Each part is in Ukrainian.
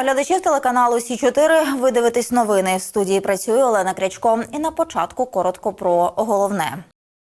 Вітаю глядачів телеканалу Сі 4 Ви дивитесь новини. В студії працює Олена Крячко. І на початку коротко про головне.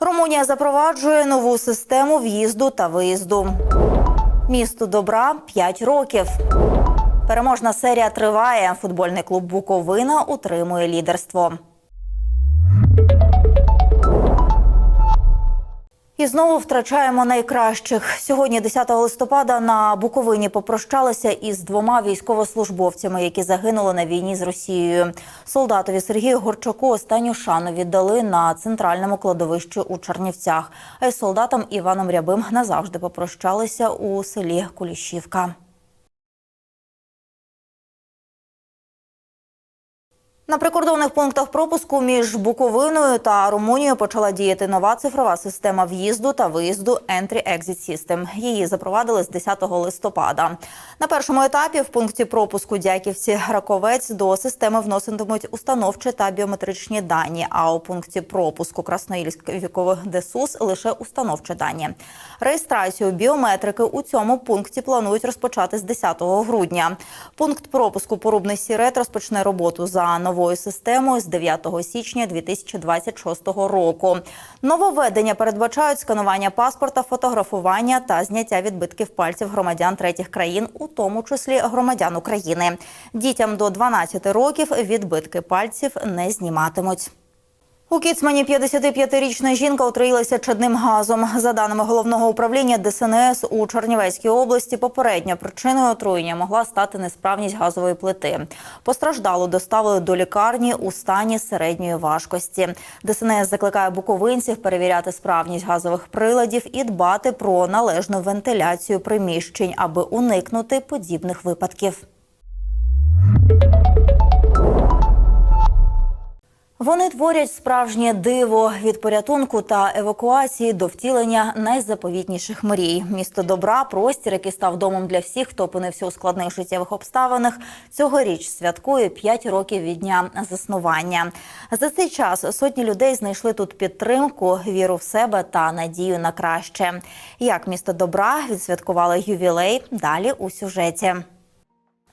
Румунія запроваджує нову систему в'їзду та виїзду. Місту добра 5 років. Переможна серія триває. Футбольний клуб Буковина утримує лідерство. І знову втрачаємо найкращих. Сьогодні, 10 листопада, на Буковині попрощалися із двома військовослужбовцями, які загинули на війні з Росією. Солдатові Сергію Горчаку останню шану віддали на центральному кладовищі у Чернівцях. А із солдатом Іваном Рябим назавжди попрощалися у селі Кулішівка. На прикордонних пунктах пропуску між Буковиною та Румунією почала діяти нова цифрова система в'їзду та виїзду Entry-Exit System. Її запровадили з 10 листопада. На першому етапі в пункті пропуску Дяківці Раковець до системи вноситимуть установчі та біометричні дані. А у пункті пропуску Красноїльськ вікових ДСУС лише установчі дані. Реєстрацію біометрики у цьому пункті планують розпочати з 10 грудня. Пункт пропуску Порубний Сірет розпочне роботу за новою системою з 9 січня 2026 року. Нововведення передбачають сканування паспорта, фотографування та зняття відбитків пальців громадян третіх країн, у тому числі громадян України. Дітям до 12 років відбитки пальців не зніматимуть. У Кіцмані 55-річна жінка отруїлася чадним газом. За даними головного управління ДСНС у Чернівецькій області, попередньо причиною отруєння могла стати несправність газової плити. Постраждалу доставили до лікарні у стані середньої важкості. ДСНС закликає буковинців перевіряти справність газових приладів і дбати про належну вентиляцію приміщень, аби уникнути подібних випадків. Вони творять справжнє диво від порятунку та евакуації до втілення найзаповітніших мрій. Місто добра, простір, який став домом для всіх, хто опинився у складних життєвих обставинах. Цьогоріч святкує 5 років від дня заснування. За цей час сотні людей знайшли тут підтримку, віру в себе та надію на краще. Як місто добра відсвяткували ювілей? Далі у сюжеті.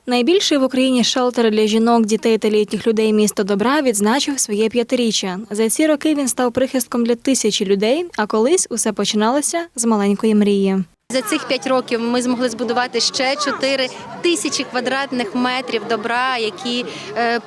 Найбільший в Україні шелтер для жінок, дітей та літніх людей місто добра відзначив своє п'ятиріччя. За ці роки він став прихистком для тисячі людей, а колись усе починалося з маленької мрії. За цих п'ять років ми змогли збудувати ще 4 тисячі квадратних метрів добра, які е,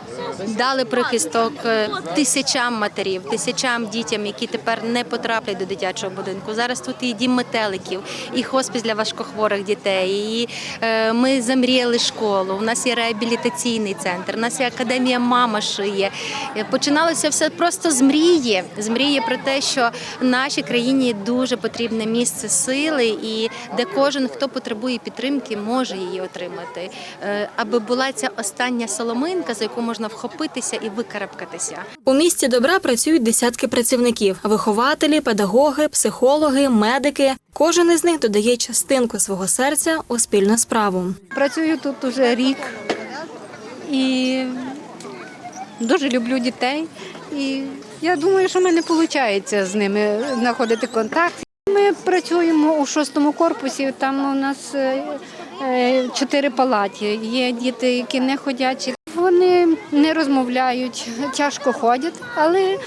дали прихисток е, тисячам матерів, тисячам дітям, які тепер не потраплять до дитячого будинку. Зараз тут і дім метеликів, і хоспіс для важкохворих дітей. І е, ми замріяли школу. У нас є реабілітаційний центр, у нас є академія Мама шиє. Е, Починалося все просто з мрії. З мрії про те, що нашій країні дуже потрібне місце сили і де кожен, хто потребує підтримки, може її отримати, Е, аби була ця остання соломинка, за яку можна вхопитися і викарабкатися. У місті добра працюють десятки працівників: вихователі, педагоги, психологи, медики. Кожен із них додає частинку свого серця у спільну справу. Працюю тут уже рік і дуже люблю дітей. І я думаю, що в мене виходить з ними знаходити контакт. Ми працюємо у шостому корпусі, там у нас е, е, чотири палаті. Є діти, які не ходячі. Вони не розмовляють, тяжко ходять, але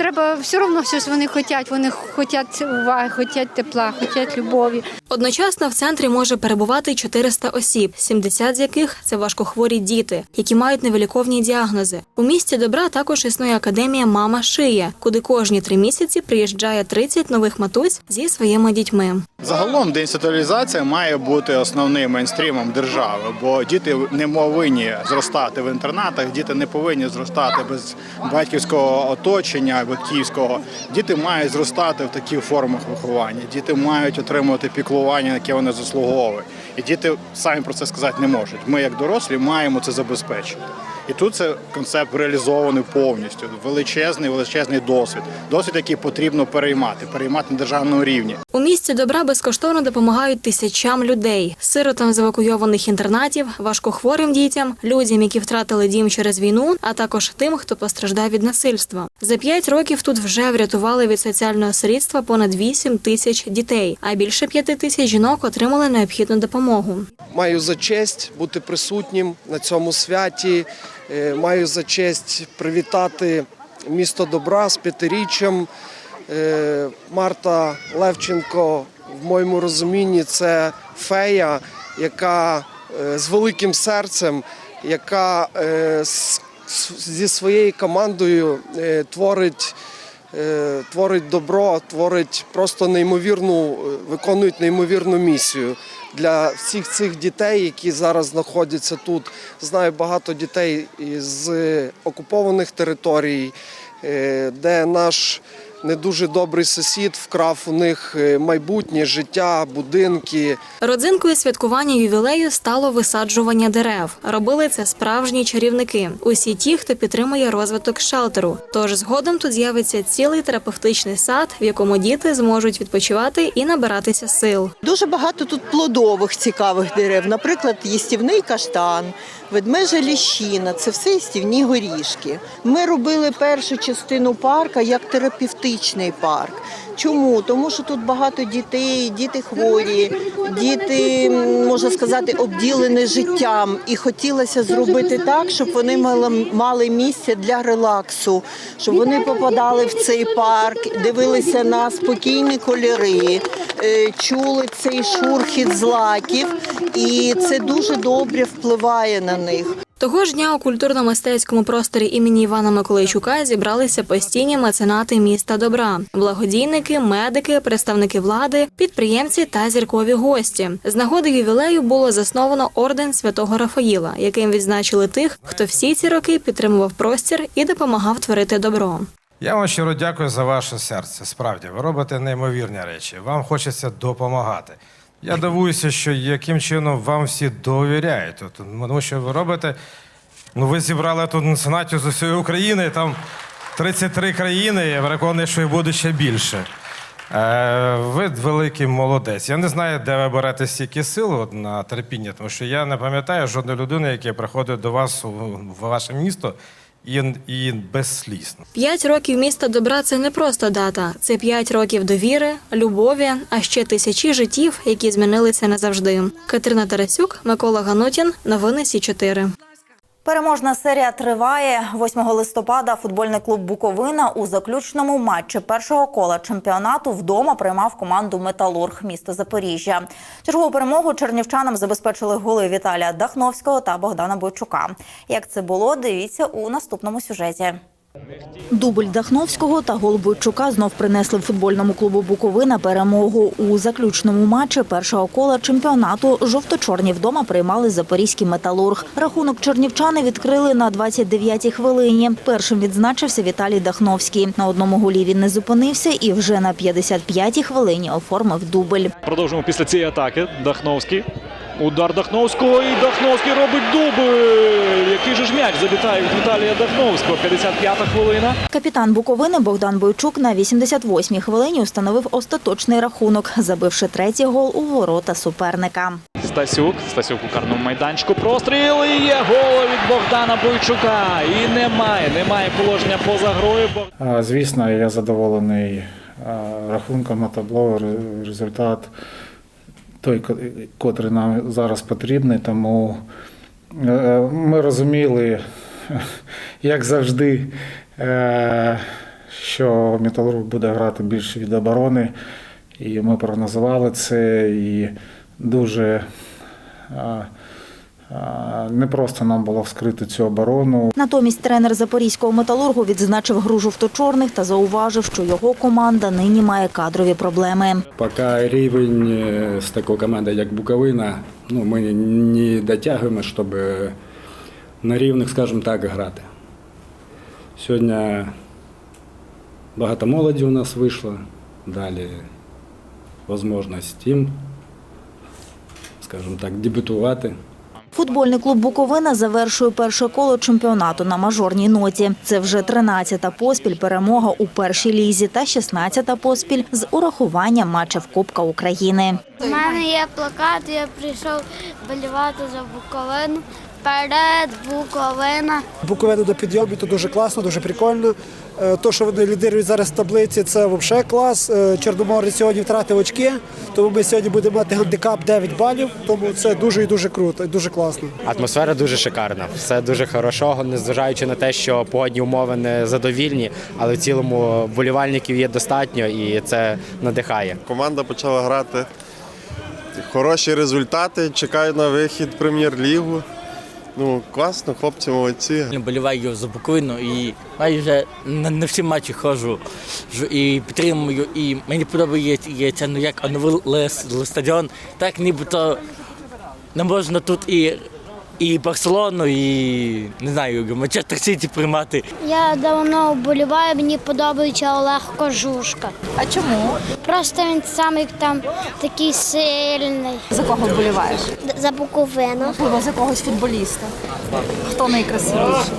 треба все одно щось вони хочуть. Вони хочуть уваги, хочуть тепла, хочуть любові. Одночасно в центрі може перебувати 400 осіб, 70 з яких це важкохворі діти, які мають невиліковні діагнози. У місті добра також існує академія Мама шиє, куди кожні три місяці приїжджає 30 нових матусь зі своїми дітьми. Загалом деінституалізація має бути основним мейнстрімом держави, бо діти не повинні зростати в інтернатах, діти не повинні зростати без батьківського оточення, батьківського. Діти мають зростати в таких формах виховання. Діти мають отримувати піклування, яке вони заслуговують. І діти самі про це сказати не можуть. Ми, як дорослі, маємо це забезпечити. І тут це концепт реалізований повністю. Величезний, величезний досвід. Досвід, який потрібно переймати, переймати на державному рівні. У місті добра безкоштовно допомагають тисячам людей, сиротам з евакуйованих інтернатів, важкохворим дітям, людям, які втратили дім через війну, а також тим, хто постраждав від насильства. За п'ять років тут вже врятували від соціального сирітства понад 8 тисяч дітей, а більше п'яти тисяч жінок отримали необхідну допомогу. Маю за честь бути присутнім на цьому святі. Е, Маю за честь привітати місто добра з п'ятиріччям. Е, Марта Левченко, в моєму розумінні, це фея, яка е, з великим серцем, яка зі своєю командою творить. Творить добро, творить просто неймовірну, виконують неймовірну місію для всіх цих дітей, які зараз знаходяться тут. Знаю багато дітей з окупованих територій, е, де наш не дуже добрий сусід вкрав у них е, майбутнє життя, будинки. Родзинкою святкування ювілею стало висаджування дерев. Робили це справжні чарівники. Усі ті, хто підтримує розвиток шелтеру. Тож згодом тут з'явиться цілий терапевтичний сад, в якому діти зможуть відпочивати і набиратися сил. Дуже багато тут плодових цікавих дерев. Наприклад, їстівний каштан, ведмежа ліщина це все їстівні горішки. Ми робили першу частину парка як терапевтичний парк. Чому? Тому що тут багато дітей, діти хворі, діти, можна сказати, обділені життям. І хотілося зробити так, щоб вони мали, мали місце для релаксу, щоб вони попадали в цей парк, дивилися на спокійні кольори, е, чули цей шурхіт злаків, і це дуже добре впливає на них. Того ж дня у культурно-мистецькому просторі імені Івана Миколайчука зібралися постійні меценати міста добра, благодійники, медики, представники влади, підприємці та зіркові гості. З нагоди ювілею було засновано орден святого Рафаїла, яким відзначили тих, хто всі ці роки підтримував простір і допомагав творити добро. Я вам щиро дякую за ваше серце. Справді, ви робите неймовірні речі. Вам хочеться допомагати. Я дивуюся, що яким чином вам всі довіряють. От, Тому що ви робите. Ну, ви зібрали тут на сенаті з усієї України, там 33 країни, я переконаний, що і буде ще більше. Е, ви великий молодець. Я не знаю, де ви берете стільки сил на терпіння, тому що я не пам'ятаю жодної людини, яка приходить до вас у, в ваше місто і, і. П'ять років міста добра це не просто дата, це п'ять років довіри, любові, а ще тисячі життів, які змінилися назавжди. Катерина Тарасюк, Микола Ганутін, новини Сі 4 Переможна серія триває 8 листопада. Футбольний клуб Буковина у заключному матчі першого кола чемпіонату вдома приймав команду Металург місто Запоріжжя. Чергову перемогу чернівчанам забезпечили голи Віталія Дахновського та Богдана Бойчука. Як це було, дивіться у наступному сюжеті. Дубль Дахновського та гол Бойчука знов принесли футбольному клубу Буковина перемогу у заключному матчі першого кола чемпіонату. Жовто-чорні вдома приймали запорізький металург. Рахунок чернівчани відкрили на 29-й хвилині. Першим відзначився Віталій Дахновський. На одному голі він не зупинився і вже на 55-й хвилині оформив дубль. Продовжуємо після цієї атаки. Дахновський. Удар Дахновського і Дахновський робить дубль. Який же ж м'яч залітає від Віталія Дахновського. 55-та хвилина. Капітан Буковини Богдан Бойчук на 88-й хвилині установив остаточний рахунок, забивши третій гол у ворота суперника. Стасюк. Стасюк у карному майданчику. Простріл і є гол від Богдана Бойчука. І немає, немає положення поза грою. Звісно, я задоволений рахунком на табло. Результат той, ко- котрий нам зараз потрібний. Тому е, ми розуміли, як завжди, е, що Металург буде грати більше від оборони. І ми прогнозували це і дуже. А, Непросто нам було вскрити цю оборону. Натомість тренер запорізького металургу відзначив гру жовто-чорних та зауважив, що його команда нині має кадрові проблеми. Поки рівень е, з такою командою, як Буковина, ну, ми не дотягуємо, щоб на рівних, скажімо так, грати. Сьогодні багато молоді у нас вийшло, далі можливість їм, скажімо так, дебютувати. Футбольний клуб Буковина завершує перше коло чемпіонату на мажорній ноті. Це вже 13-та поспіль перемога у першій лізі та 16-та поспіль з урахуванням матчів Кубка України. У мене є плакат, я прийшов болівати за Буковину. Вперед, Буковина. Буковину до підйомі, то дуже класно, дуже прикольно. Е, То, що вони лідирують зараз в таблиці, це взагалі клас. Е, Чорноморець сьогодні втратив очки, тому ми сьогодні будемо мати гандикап 9 балів. Тому це дуже і дуже круто, і дуже класно. Атмосфера дуже шикарна. Все дуже хорошого, незважаючи на те, що погодні умови не задовільні, але в цілому вболівальників є достатньо і це надихає. Команда почала грати. Хороші результати, чекають на вихід прем'єр-лігу. Ну, класно, хлопці молодці. Боліваю за Буковину і майже на, на всі матчі ходжу і підтримую. І мені подобається, ну як оновили стадіон, так нібито не можна тут і, і Барселону, і не знаю, Манчестер Сіті приймати. Я давно вболіваю, мені подобається Олег Кожушка. А чому? Просто він самий там такий сильний. За кого вболіваєш? За Буковину. Можливо, за когось футболіста. Хто найкрасивіший?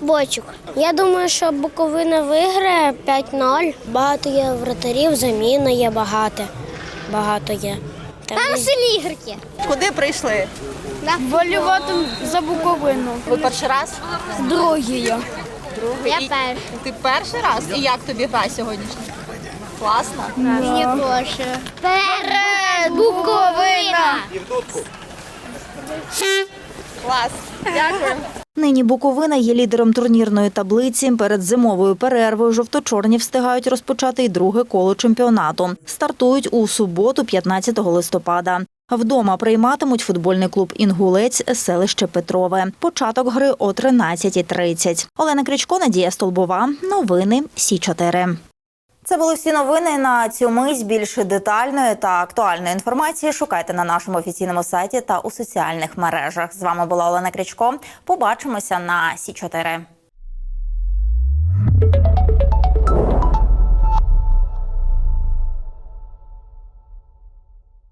Бочук. Я думаю, що Буковина виграє 5-0. Багато є вратарів, заміна є багато. Багато є. Там сильні ігрки. Куди прийшли? Болювати за Буковину. Ви перший раз? Другий. Я перший. Ти перший раз? І як тобі гра сьогоднішня? Класно. Мені теж. Перед Буковина! Клас. Дякую. Нині Буковина є лідером турнірної таблиці. Перед зимовою перервою жовто-чорні встигають розпочати й друге коло чемпіонату. Стартують у суботу, 15 листопада. Вдома прийматимуть футбольний клуб Інгулець селище Петрове. Початок гри о 13.30. Олена Кричко, Надія Столбова. Новини Сі 4 це були всі новини на цю мить. Більше детальної та актуальної інформації шукайте на нашому офіційному сайті та у соціальних мережах. З вами була Олена Кричко. Побачимося на Сі 4